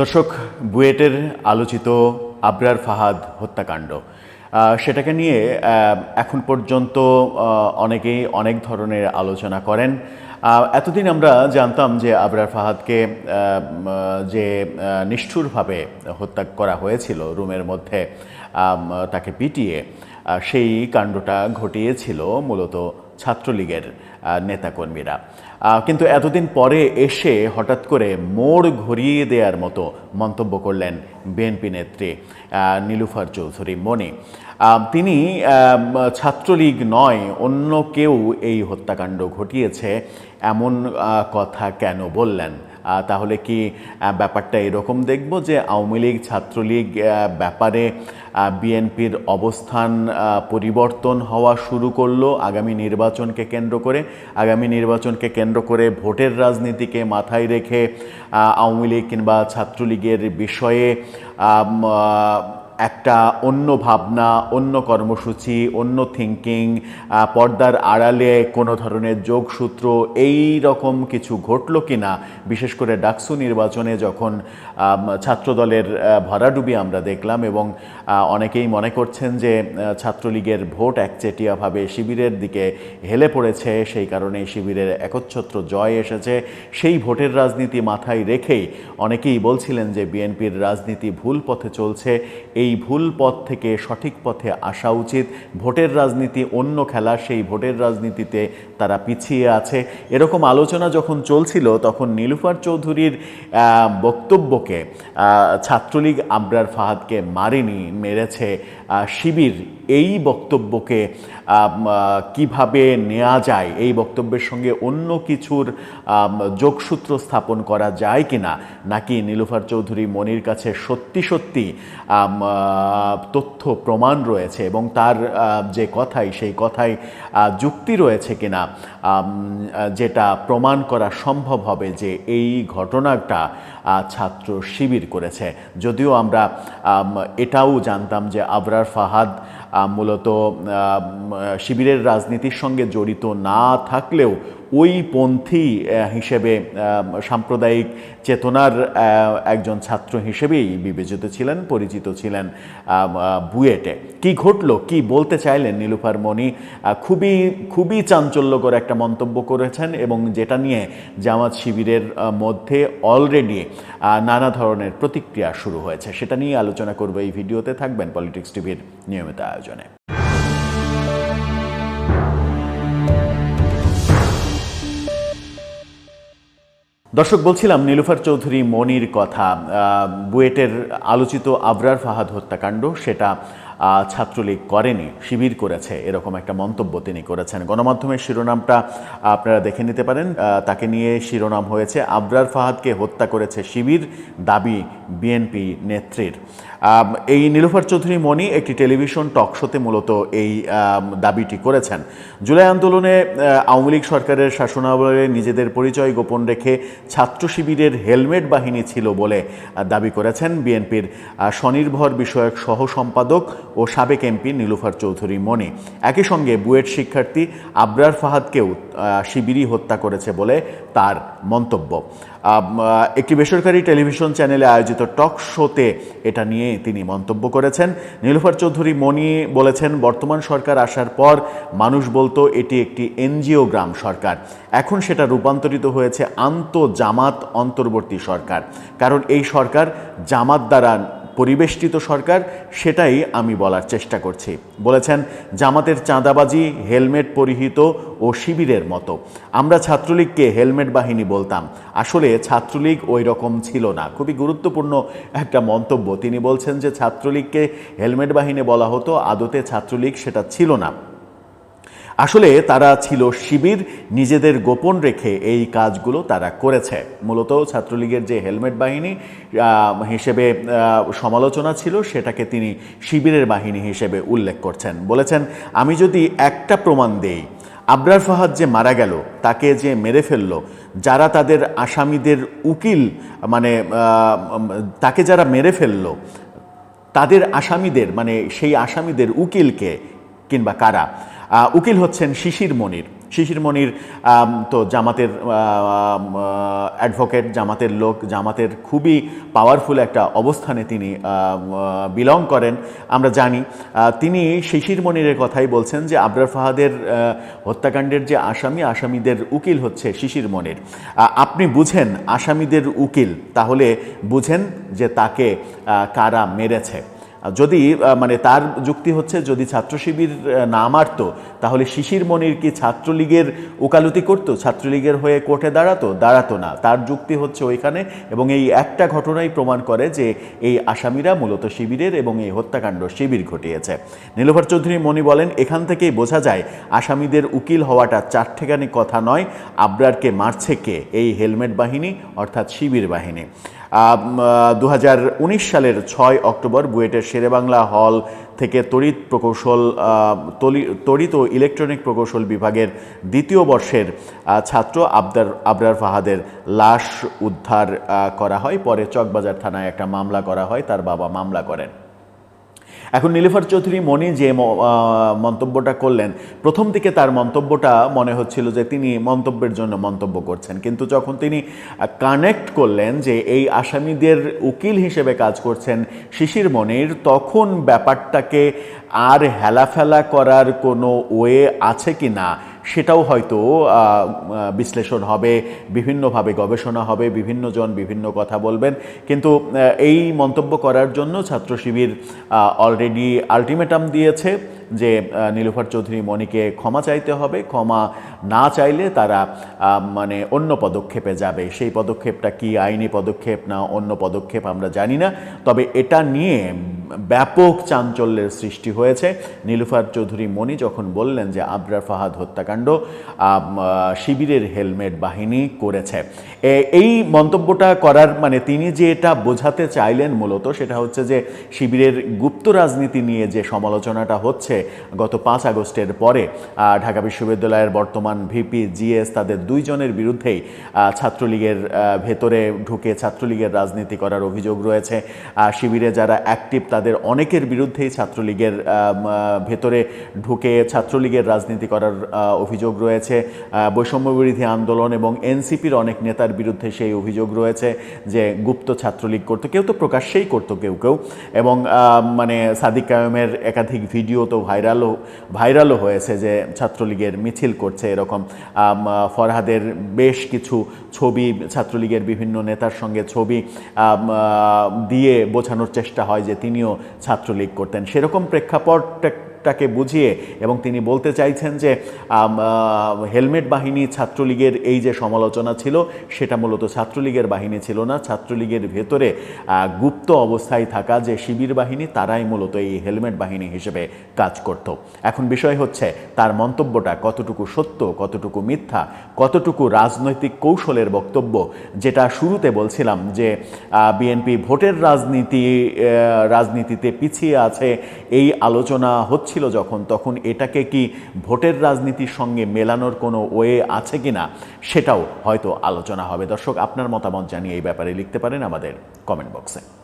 দর্শক, বুয়েটের আলোচিত আবরার ফাহাদ হত্যাকাণ্ড। সেটাকে নিয়ে এখন পর্যন্ত অনেকেই অনেক ধরনের আলোচনা করেন। এতদিন আমরা জানতাম যে আবরার ফাহাদকে যে নিষ্ঠুরভাবে হত্যা করা হয়েছিল রুমের মধ্যে তাকে পিটিয়ে সেই কাণ্ডটা ঘটিয়েছিল মূলত ছাত্রলীগের নেতাকর্মীরা। কিন্তু এতদিন পরে এসে হঠাৎ করে মোড় ঘুরিয়ে দেওয়ার মতো মন্তব্য করলেন বিএনপি নেত্রী নীলুফার চৌধুরী মনি। তিনি ছাত্রলীগ নয়, অন্য কেউ এই হত্যাকাণ্ড ঘটিয়েছে, এমন কথা কেন বললেন? তাহলে কি ব্যাপারটা এরকম দেখব যে আওয়ামী লীগ, ছাত্রলীগ ব্যাপারে বিএনপির অবস্থান পরিবর্তন হওয়া শুরু করল আগামী নির্বাচনকে কেন্দ্র করে। আগামী নির্বাচনকে কেন্দ্র করে ভোটের রাজনীতিকে মাথায় রেখে আওয়ামী লীগ কিংবা ছাত্রলীগের বিষয়ে একটা অন্য ভাবনা, অন্য কর্মসূচি, অন্য থিঙ্কিং পর্দার আড়ালে কোনো ধরনের যোগসূত্র এই রকম কিছু ঘটলো কিনা? বিশেষ করে ডাকসু নির্বাচনে যখন ছাত্রদলের ভরাডুবি আমরা দেখলাম এবং অনেকেই মনে করছেন যে ছাত্রলীগের ভোট একচেটিয়াভাবে শিবিরের দিকে হেলে পড়েছে, সেই কারণে শিবিরের একচ্ছত্র জয় এসেছে। সেই ভোটের রাজনীতি মাথায় রেখেই অনেকেই বলছিলেন যে, বিএনপির রাজনীতি ভুল পথে চলছে। এই ভুল পথ থেকে সঠিক পথে আসা উচিত। ভোটের রাজনীতি অন্য খেলা, সেই ভোটের রাজনীতিতে তারা পিছিয়ে আছে। এরকম আলোচনা যখন চলছিল, তখন নীলুফার চৌধুরীর বক্তব্যকে ছাত্রলীগ আবরার ফাহাদকে মারেনি, মেরেছে শিবির। এই বক্তব্যকে কীভাবে নেওয়া যায়? এই বক্তব্যের সঙ্গে অন্য কিছুর যোগসূত্র স্থাপন করা যায় কিনা? নাকি নীলুফার চৌধুরী মনির কাছে সত্যি সত্যি তথ্য, প্রমাণ রয়েছে এবং তার যে কথাই, সেই কথাই যুক্তি রয়েছে কিনা? যেটা প্রমাণ করা সম্ভব হবে যে এই ঘটনাটা ছাত্র শিবির করেছে। যদিও আমরা এটাও জানতাম যে আবরার ফাহাদ মূলত শিবিরের রাজনীতির সঙ্গে জড়িত না থাকলেও ওই পন্থী হিসেবে সাম্প্রদায়িক চেতনার একজন ছাত্র হিসেবেই বিবেচিত ছিলেন, পরিচিত ছিলেন বুয়েটে। কি ঘটলো? কি বলতে চাইলেন নীলুফার মণি? খুবই খুবই চাঞ্চল্যকর একটা মন্তব্য করেছেন এবং যেটা নিয়ে জামাত শিবিরের মধ্যে অলরেডি নানা ধরনের প্রতিক্রিয়া শুরু হয়েছে। সেটা নিয়ে আলোচনা করব এই ভিডিওতে। থাকবেন পলিটিক্স টিভির নিয়মিত আয়োজনে। দর্শক বলছিলাম নীলুফার চৌধুরী মনির কথা। বুয়েটের আলোচিত আবরার ফাহাদ হত্যাকাণ্ড সেটা ছাত্রলীগ করেনি, শিবির করেছে, এরকম একটা মন্তব্য তিনি করেছেন। গণমাধ্যমের শিরোনামটা আপনারা দেখে নিতে পারেন। তাকে নিয়ে শিরোনাম হয়েছে, আবরার ফাহাদকে হত্যা করেছে শিবির, দাবি বিএনপি নেত্রীর। এই নীলুফার চৌধুরী মণি একটি টেলিভিশন টক শোতে মূলত এই দাবিটি করেছেন। জুলাই আন্দোলনে আওয়ামী লীগ সরকারের শাসনামলে নিজেদের পরিচয় গোপন রেখে ছাত্র শিবিরের হেলমেট বাহিনী ছিল বলে দাবি করেছেন বিএনপির স্বনির্ভর বিষয়ক সহ সম্পাদক ও সাবেক এমপি নীলুফার চৌধুরী মনি একই সঙ্গে বুয়েট শিক্ষার্থী আবরার ফাহাদকেও শিবিরই হত্যা করেছে বলে তার মন্তব্য। একটি বেসরকারি টেলিভিশন চ্যানেলে আয়োজিত টক শোতে এটা নিয়ে তিনি মন্তব্য করেছেন। নীলুফার চৌধুরী মনি বলেছেন, বর্তমান সরকার আসার পর মানুষ বলতো এটি একটি এনজিও গ্রাম সরকার। এখন সেটা রূপান্তরিত হয়েছে আন্ত জামাত অন্তর্বর্তী সরকার। কারণ এই সরকার জামাত দ্বারা পরিবেষ্টিত সরকার, সেটাই আমি বলার চেষ্টা করছি। বলেছেন, জামাতের চাঁদাবাজি, হেলমেট পরিহিত ও শিবিরের মতো। আমরা ছাত্রলীগকে হেলমেট বাহিনী বলতাম। আসলে ছাত্রলীগ ওই রকম ছিল না। খুবই গুরুত্বপূর্ণ একটা মন্তব্য। তিনি বলছেন যে, ছাত্রলীগকে হেলমেট বাহিনী বলা হতো, আদতে ছাত্রলীগ সেটা ছিল না। আসলে তারা ছিল শিবির, নিজেদের গোপন রেখে এই কাজগুলো তারা করেছে। মূলত ছাত্রলীগের যে হেলমেট বাহিনী হিসেবে সমালোচনা ছিল, সেটাকে তিনি শিবিরের বাহিনী হিসেবে উল্লেখ করছেন। বলেছেন, আমি যদি একটা প্রমাণ দেই, আবরার ফাহাদ যে মারা গেল, তাকে যে মেরে ফেলল, যারা তাদের আসামিদের উকিল মানে তাকে যারা মেরে ফেলল, তাদের আসামিদের মানে সেই আসামিদের উকিলকে কিংবা কারা উকিল হচ্ছেন শিশির মনির। শিশির মনির তো জামাতের অ্যাডভোকেট জামাতের লোক, জামাতের খুবই পাওয়ারফুল একটা অবস্থানে তিনি বিলং করেন। আমরা জানি তিনি শিশির মনিরের কথাই বলছেন যে আবরার ফাহাদের হত্যাকাণ্ডের যে আসামি, আসামিদের উকিল হচ্ছে শিশির মনির। আপনি বুঝেন আসামিদের উকিল, তাহলে বুঝেন যে তাকে কারা মেরেছে। যদি মানে তার যুক্তি হচ্ছে যদি ছাত্র শিবির না মারত, তাহলে শিশির মনির কি ছাত্রলীগের ওকালতি করত? ছাত্রলীগের হয়ে কোর্টে দাঁড়াতো? দাঁড়াতো না। তার যুক্তি হচ্ছে ওইখানে এবং এই একটা ঘটনাই প্রমাণ করে যে এই আসামিরা মূলত শিবিরের এবং এই হত্যাকাণ্ড শিবির ঘটিয়েছে। নীলোফার চৌধুরী মনি বলেন, এখান থেকেই বোঝা যায়, আসামিদের উকিল হওয়াটা চারঠেখানি কথা নয়, আবরারকে মারছে কে? এই হেলমেট বাহিনী, অর্থাৎ শিবির বাহিনী। দু হাজার উনিশ সালের ছয় অক্টোবর বুয়েটের শেরেবাংলা হল থেকে তড়িৎ প্রকৌশল তড়িৎ ও ইলেকট্রনিক প্রকৌশল বিভাগের দ্বিতীয় বর্ষের ছাত্র আবদার, আবরার ফাহাদের লাশ উদ্ধার করা হয়। পরে চকবাজার থানায় একটা মামলা করা হয়, তার বাবা মামলা করেন। এখন নীলিফার চৌধুরী মনি যে মন্তব্যটা করলেন, প্রথম দিকে তার মন্তব্যটা মনে হচ্ছিল যে তিনি মন্তব্যের জন্য মন্তব্য করছেন। কিন্তু যখন তিনি কানেক্ট করলেন যে এই আসামিদের উকিল হিসেবে কাজ করছেন শিশির মনির, তখন ব্যাপারটাকে আর হেলাফেলা করার কোনো ওয়ে আছে কি না সেটাও হয়তো বিশ্লেষণ হবে, বিভিন্নভাবে গবেষণা হবে, বিভিন্নজন বিভিন্ন কথা বলবেন। কিন্তু এই মন্তব্য করার জন্য ছাত্র শিবির অলরেডি আলটিমেটাম দিয়েছে। যে নীলুফার চৌধুরী মণিকে ক্ষমা চাইতে হবে, ক্ষমা না চাইলে তারা মানে অন্য পদক্ষেপে যাবে। সেই পদক্ষেপটা কি, আইনি পদক্ষেপ না অন্য পদক্ষেপ আমরা জানি না। তবে এটা নিয়ে ব্যাপক চাঞ্চল্যের সৃষ্টি হয়েছে। নীলুফার চৌধুরী মণি যখন বললেন যে, আবরার ফাহাদ হত্যাকাণ্ড শিবিরের হেলমেট বাহিনী করেছে। এই মন্তব্যটা করার মানে তিনি যে এটা বোঝাতে চাইলেন মূলত সেটা হচ্ছে যে, শিবিরের গুপ্ত রাজনীতি নিয়ে যে সমালোচনাটা হচ্ছে গত পাঁচ আগস্টের পরে ঢাকা বিশ্ববিদ্যালয়ের বর্তমান ভিপি জিএস তাদের দুইজনের বিরুদ্ধেই ছাত্রলীগের ভেতরে ঢুকে ছাত্রলীগের রাজনীতি করার অভিযোগ রয়েছে। শিবিরে যারা অ্যাক্টিভ তাদের অনেকের বিরুদ্ধেই ছাত্রলীগের ভেতরে ঢুকে ছাত্রলীগের রাজনীতি করার অভিযোগ রয়েছে। আহ, বৈষম্য বিরোধী আন্দোলন এবং এনসিপির অনেক নেতার বিরুদ্ধে সেই অভিযোগ রয়েছে যে গুপ্ত ছাত্রলীগ করতো কেউ তো প্রকাশ্যেই করতো কেউ কেউ। এবং মানে সাদিক কায়েমের একাধিক ভিডিও তো ভাইরালও ভাইরালও হয়েছে যে ছাত্রলীগের মিছিল করছে এরকম। ফরহাদের বেশ কিছু ছবি ছাত্রলীগের বিভিন্ন নেতার সঙ্গে ছবি দিয়ে বোঝানোর চেষ্টা হয় যে তিনিও ছাত্রলীগ করতেন। সেরকম প্রেক্ষাপটটা টাকে বুঝিয়ে এবং তিনি বলতে চাইছেন যে হেলমেট বাহিনী ছাত্রলীগের এই যে সমালোচনা ছিল, সেটা মূলত ছাত্রলীগের বাহিনী ছিল না। ছাত্রলীগের ভেতরে গুপ্ত অবস্থায় থাকা যে শিবির বাহিনী, তারাই মূলত এই হেলমেট বাহিনী হিসেবে কাজ করত। এখন বিষয় হচ্ছে, তার মন্তব্যটা কতটুকু সত্য, কতটুকু মিথ্যা, কতটুকু রাজনৈতিক কৌশলের বক্তব্য, যেটা শুরুতে বলছিলাম যে বিএনপি ভোটের রাজনীতি রাজনীতিতে পিছিয়ে আছে, এই আলোচনা হচ্ছিল যখন, তখন এটাকে কি ভোটের রাজনীতির সঙ্গে মেলানোর কোনো ওয়ে আছে কি না, সেটাও হয়তো আলোচনা হবে। দর্শক, আপনার মতামত জানিয়ে এই ব্যাপারে লিখতে পারেন আমাদের কমেন্ট বক্সে